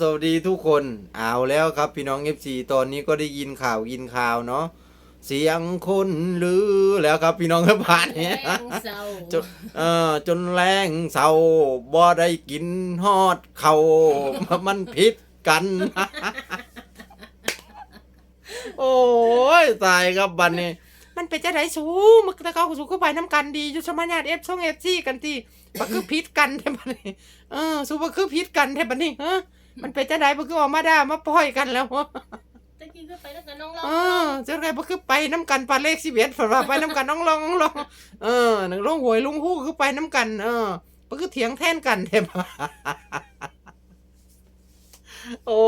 สวัสดีทุกคนเอาแล้วครับพี่น้อง FC ตอนนี้ก็ได้ยินข่าวยินข่าวเนาะเสียงคนลือแล้วครับพี่น้องครับผ่านเนี่ยแรงเศร้าจนเอ่อจนแรงเศร้าบ่ได้กินฮอดเขามันผิดกัน โอ้ยตายครับบันนี้ มันเป็นจะไดสูมันตะเกาสูก็ไปน้ำกันดีอยู่สมัญญาเอฟช่องเอฟซีกันที่มันคือพิษกันแท้บันนี้เออสูมันคือพิษกันแท้บันนี้ฮะ มันเป็นจะไดมันคือออกมาด่ามาปล่อยกันแล้ววะตะกี้ก็ไปแล้วกับน้องเราเออจะไงมันคือไปน้ำกันปลาเลขสิบเอ็ดฝันว่าไปน้ำกันน้องลองน้องลองเออหนึ่งลงหวยลุงฮู้คือไปน้ำกัน เออมันคือเถียงแท่นกันแท้บโอ้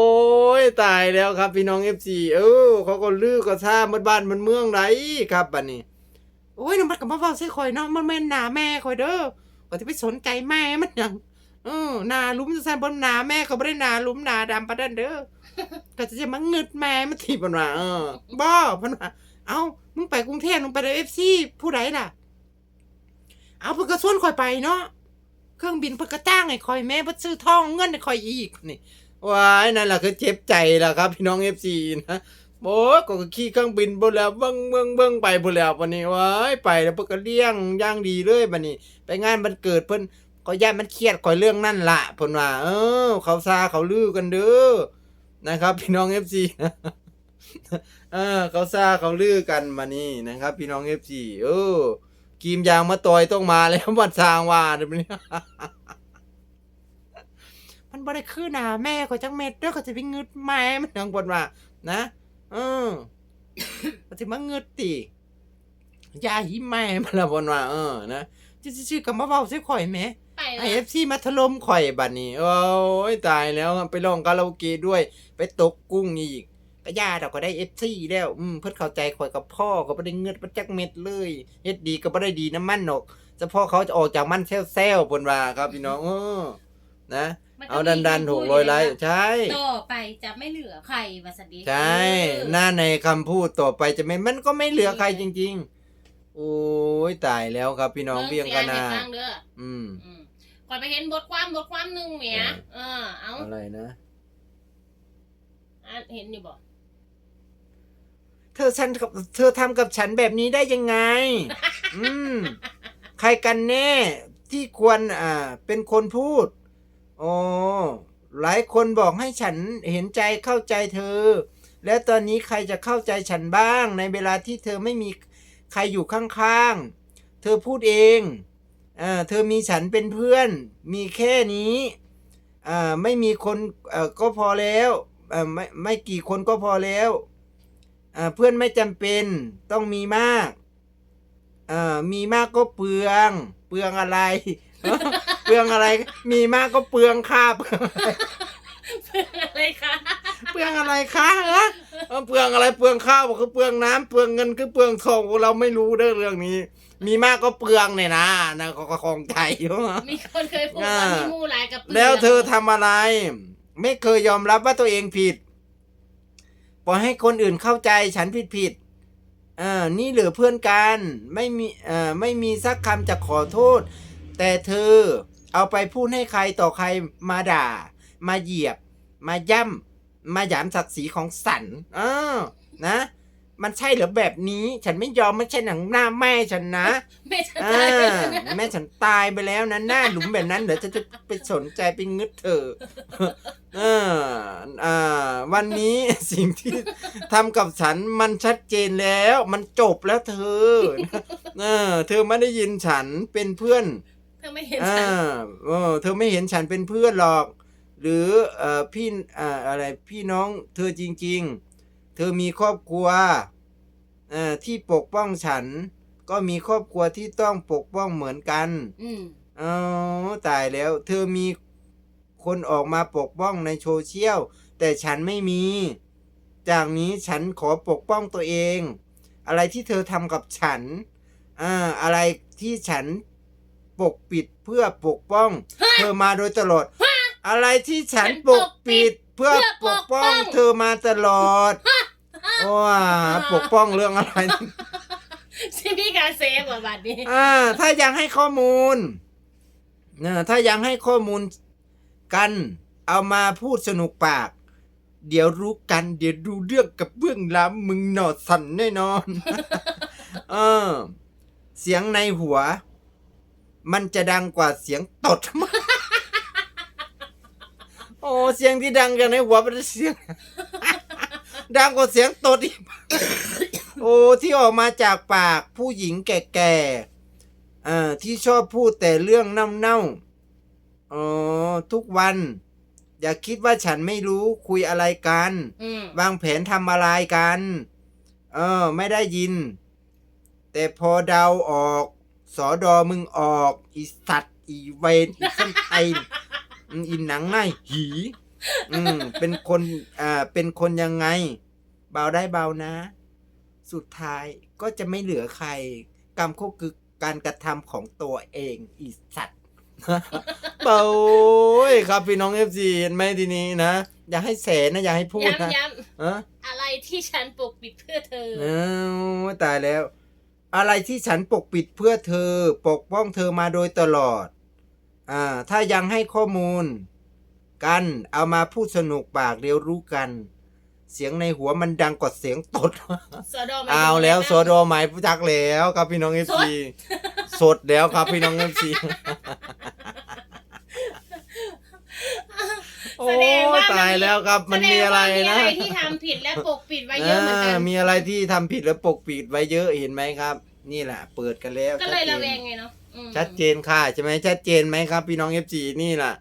ยตายแล้วครับพี่น้องเอฟซีเออเขาก็ลือก็ท่ามันบ้านมันเมืองไรครับบัดนี้โอ้ยน้ำมันกับมาเฝ้าใส่ข่อยเนาะมันแม่นหนาแม่ข่อยเด้อก็จะไปสนใจแม่มันหยัง เออหนาลุ้มจะใส่บนหนาแม่เขาไม่ได้หนาลุ้มหนาดำปะดันเด้อก็จะจะมาเงึดแม่มันทีมันว่าเออบ่เพันว่าเอ้ามึงไปกรุงเทพมึงไปเอฟซีผู้ใดล่ะ เอาเพิ่นก็ส่วนข่อยไปเนาะเครื่องบินเพิ่นก็จ้างให้ข่อยแม่เพิ่นซื้อทองเงินให้ข่อยอีกนี่ว้ายนั่นแหละคือเจ็บใจล่ะครับ พี่น้องเอฟซีนะโอ้ก็ขี่เครื่องบินบนแล้วเบิ้งเบิ้งเบิ้งไปบนแล้ววันนี้ว้ายไปแล้วเพิ่นก็เลี้ยงย่างดีเลยบัดนี้ ไปงานมันเกิดเพิ่น ก็ย่านมันเครียดก่อยเรื่องนั่นละเพิ่นว่า เออ เขาซาเขาลือกันเด้อนะครับ พี่น้องเอฟซีเออ เขาซาเขาลือกันมานี่นะครับ พี่น้องเอฟซีเออกีมยางมาต่อยต้องมาแล้ววัดทางว่าเดี๋ยวนี้มันบ่ได้คือหนาแม่ก็จังเม็ดเด้อก็จะไปงึดแม่มันทางบนว่า นะเออก็สิมางึดติยาหิแม่มันละบนว่า เออ นะชื่อๆก็มาเว้าใส่ข่อยแหม ไปไอแล้วเอฟซีมาถล่มข่อยบัดนี้ โอ้ยตายแล้วไปร้องคาราโอเกะด้วย ไปตกกุ้งอีกก็ย่าเราก็ได้เอฟซีแล้ว อืมเพิ่นเข้าใจข่อยกับพ่อก็บ่ได้เงินบ่จักเม็ดเลยเฮ็ดดีก็บ่ได้ดีน้ำมันหรอกเฉพาะเขาจะออกจากมันแซวๆเพิ่นว่าครับพี่น้องเออนะมันก็เอาดันดันมีหกร้อยไลค์พูดใช่ ต่อไปจะไม่เหลือใครวาสดีใช่หน้าในคำพูดต่อไปจะไม่มันก็ไม่เหลือใครจริง ๆ โอ้ยตายแล้วครับพี่น้องเบี้ยงกันนาเรื่องเสียให้ฟังเด้ออืมอืม ก่อนไปเห็นบทความบทความหนึ่งเมียเออเออเอาอะไรนะอ่านเห็นอยู่บ่เธอฉันกับเธอทำกับฉันแบบนี้ได้ยังไง อืม ใครกันแน่ที่ควรอ่า เป็นคนพูดอ๋อหลายคนบอกให้ฉันเห็นใจเข้าใจเธอ แล้วตอนนี้ใครจะเข้าใจฉันบ้าง ในเวลาที่เธอไม่มีใครอยู่ข้างๆ เธอพูดเอง อ่าเธอมีฉันเป็นเพื่อน มีแค่นี้อ่าไม่มีคนอ่อก็พอแล้วอ่าไม่ไม่กี่คนก็พอแล้วอ่าเพื่อนไม่จำเป็นต้องมีมากอ่ามีมากก็เปลือง เปลืองอะไร เปลืองอะไร มีมากก็เปลืองค่าเปลืองเพื่ออะไรคะ เปลืองอะไรคะเออ เออเปลืองอะไรเปลืองข้าวคือเปลืองน้ำเปลืองเงินคือเปลืองทองเราไม่รู้เด้อเรื่องนี้ มีมากก็เปลืองเนี่ยนะนะก็ก็ของใจอยู่มีคนเคยพูดอ่าว่ามีหมู่หลายกับปลือกแล้วเธอทำอะไร ไม่เคยยอมรับว่าตัวเองผิดปล่อยให้คนอื่นเข้าใจฉันผิดผิดๆอ่านี่เหลือเพื่อนกันไม่มีอ่าไม่มีสักคำจะขอโทษ แต่เธอเอาไปพูดให้ใครต่อใครมาด่า มาเหยียบ มาย่ำ มาหยามศักดิ์ศรีของสันอ่านะ มันใช่เหรือแบบนี้ ฉันไม่ยอมไม่ใช่หนังหน้าแม่ฉันนะไม่ใช่อ่าแม่ฉันตายไปแล้วนะหน้าหลุมแบบนั้นเดี๋ยวจะจะไปสนใจไปงึดเธอ เอออ่าวันนี้ สิ่งที่ทำกับฉันมันชัดเจนแล้ว มันจบแล้วเธอเออ เธอไม่ได้ยินฉันเป็นเพื่อน เธอไม่เห็นอ่าฉันเออเธอไม่เห็นฉันเป็นเพื่อนหรอก หรือเอ่อพี่อ่าอะไรพี่น้องเธอจริง ๆ เธอมีครอบครัวเอ่อที่ปกป้องฉัน ก็มีครอบครัวที่ต้องปกป้องเหมือนกันอืมอ๋อตายแล้ว เธอมีคนออกมาปกป้องในโซเชียลแต่ฉันไม่มี จากนี้ฉันขอปกป้องตัวเอง อะไรที่เธอทำกับฉันอ่าอะไรที่ฉันปกปิดเพื่อปกป้อง เธอมาโดยตลอด อะไรที่ฉันปกปิดเพื่อปกป้องเธอมาตลอดว้าปกป้องเรื่องอะไรที่พี่การเซฟอะบัดนี้อ่า ถ้ายังให้ข้อมูลนะถ้ายังให้ข้อมูลกันเอามาพูดสนุกปาก เดี๋ยวรู้กัน เดี๋ยวดูเรื่องกับเบื้องหล้ำมึงหนอดสั่นแน่นอน เออ เสียงในหัว มันจะดังกว่าเสียงตดโอ้เสียงที่ดังจากในหัวมันเสียง ดังกว่าเสียงตดอีกโอ้ที่ออกมาจากปากผู้หญิงแก่ๆเอ่อที่ชอบพูดแต่เรื่องเน่าๆอ๋อทุกวัน อย่าคิดว่าฉันไม่รู้คุยอะไรกัน อืมวางแผนทำอะไรกัน เออ ไม่ได้ยิน แต่พอเดาออก สอดอมึงออก อีสัตว์ อีเวนอีส้นไอ อืมอีหนังหน้าหี อืมเป็นคนอ่าเป็นคนยังไง เบาได้เบานะ สุดท้ายก็จะไม่เหลือใคร กรรมก็คือการกระทำของตัวเองอีสัตว์เบาโอ้ยครับพี่น้องเอฟซีเห็นไหมทีนี้นะ อย่าให้แสนะอย่าให้พูดนะย้ำย้เออำอะไรที่ฉันปกปิดเพื่อเธอเอ้าตายแล้ว อะไรที่ฉันปกปิดเพื่อเธอ ปกป้องเธอมาโดยตลอดอ่า ถ้ายังให้ข้อมูลกันเอามาพูดสนุกปากเรียวรู้กัน เสียงในหัวมันดังกว่าเสียงตดสอดอหมยถึงเอาแล้วะไรโซโดหมายผู้จักแล้วครับพี่น้องเอฟซีสดแล้วครับพี่น้องเอฟซีโอ้แสดงว่ามันตายแล้วครับ มันมีอะไรแสดงนะว่ามีอะไรที่ทำผิดและปกปิดไว้เยอะเหมือนกันามีอะไรที่ทำผิดแล้วปกปิดไว้เยอะเห็นไหมครับ นี่แหละเปิดกันแล้วก็เลยชัระดแวเจงนไงเนาะอืม ชัดเจนค่ะใช่ไหมชัดเจนไหมครับ พี่น้องเอฟซีนี่แหละ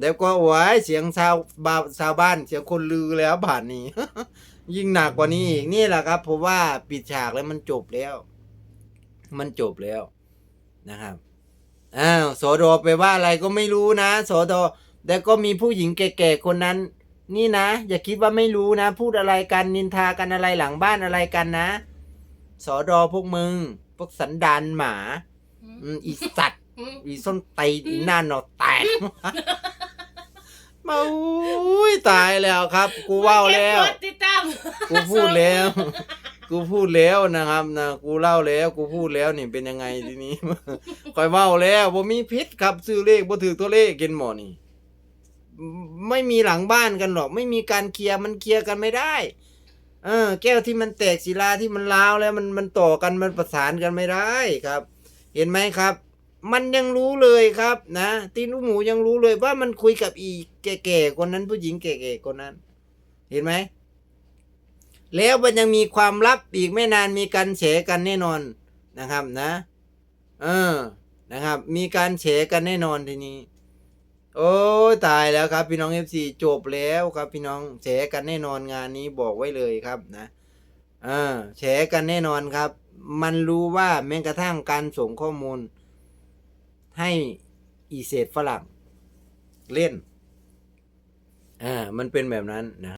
แล้วก็โอ้ยเสียงชาวบ้านชาวบ้านเสียงคนลือแล้วผ่านนี้ ยิ่งหนักกว่านี้อีกนี่แหละครับผมว่าปิดฉากแล้วมันจบแล้ว มันจบแล้วนะครับอ้าวโสดไปว่าอะไรก็ไม่รู้นะโสดแต่ก็มีผู้หญิงแก่ๆคนนั้น นี่นะ อย่าคิดว่าไม่รู้นะ พูดอะไรกันนินทากันอะไรหลังบ้านอะไรกันนะสอดอพวกมึง พวกสันดานหมา อืมอืมอีสัตว์อืมอีส้นตีนอีหน้าหนอแตกมาอุ้ยตายแล้วครับ กูว่าวแล้ว เก็บกดติดตามกูพูดแล้ว กูพูดแล้วนะครับนะ กูเล่าแล้ว กูพูดแล้วนี่เป็นยังไงทีนี้ คอยเว้าแล้วบ่มีพิษครับ ซื้อเลขบ่ถือตัวเลขกินหมอนี่ไม่มีหลังบ้านกันหรอก ไม่มีการเคลียร์มันเคลียร์กันไม่ได้ เออ แก้วที่มันแตกศิลาที่มันร้าวแล้วมันมันต่อกันมันประสานกันไม่ได้ครับ เห็นไหมครับ มันยังรู้เลยครับนะตีนลูกหมูยังรู้เลยว่ามันคุยกับอีแก่ๆคนนั้น ผู้หญิงแก่ๆคนนั้น เห็นไหมแล้วมันยังมีความลับอีกไม่นานมีการเฉกันแน่นอนนะครับนะ เออนะครับ มีการเฉกันแน่นอนทีนี้ โอ้ตายแล้วครับ พี่น้องเอฟซีจบแล้วครับ พี่น้องเฉกันแน่นอนงานนี้บอกไว้เลยครับนะเออเฉกันแน่นอนครับ มันรู้ว่าแม้กระทั่งการส่งข้อมูล ให้อีเศษฝรั่งเล่น อ่า มันเป็นแบบนั้นนะ